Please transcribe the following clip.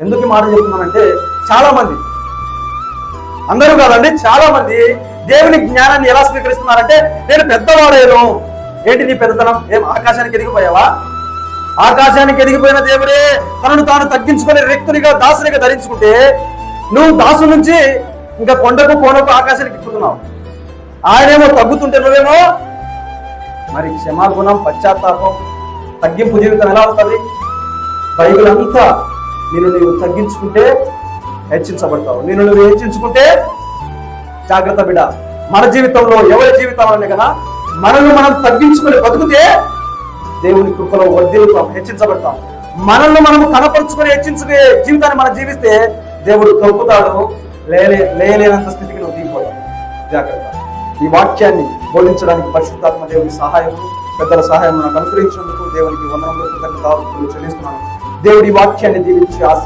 ఎందుకు మాట చెప్తున్నానంటే చాలా మంది అందరూ కాదండి చాలా మంది దేవుని జ్ఞానాన్ని ఎలా స్వీకరిస్తున్నారంటే నేను పెద్దవాడేను ఏంటి నీ పెద్దతనం? ఏం ఆకాశానికి ఎదిగిపోయావా? ఆకాశానికి ఎదిగిపోయిన దేవుడే తనను తాను తగ్గించుకునే వ్యక్తునిగా దాసునిగా ధరించుకుంటే నువ్వు దాసు నుంచి ఇంకా కొండకు కోనకు ఆకాశానికి ఎక్కుతున్నావు. ఆయనేమో తగ్గుతుంటే నువ్వేమో మరి క్షమాగుణం పశ్చాత్తాపం తగ్గింపు జీవితం ఎలా అవుతుంది బైబిల్ అంతా నేను నీవు తగ్గించుకుంటే హెచ్చించబడతావు. నేను నువ్వు హెచ్చించుకుంటే జాగ్రత్త బిడ్డ. మన జీవితంలో ఎవరి జీవితంలోనే కదా? మనల్ని మనం తగ్గించుకుని బతుకుతే దేవుని కృపలో వర్ధిల్లుతాం హెచ్చించబడతాం. మనల్ని మనం కనపరుచుకొని హెచ్చించుకునే జీవితాన్ని మనం జీవిస్తే దేవుడు తొక్కుతాడు లేలే లేలేనంత స్థితికి నువ్వు దిగిపోయావు జాగ్రత్త. ఈ వాక్యాన్ని బోధించడానికి పరిశుద్ధాత్మ దేవుని సహాయం పెద్దల సహాయం నాకు అనుగ్రహించినందుకు దేవునికి వందనంలో కృతజ్ఞత చెల్లిస్తున్నాను. దేవుడి వాక్యాన్ని దీవించి ఆశ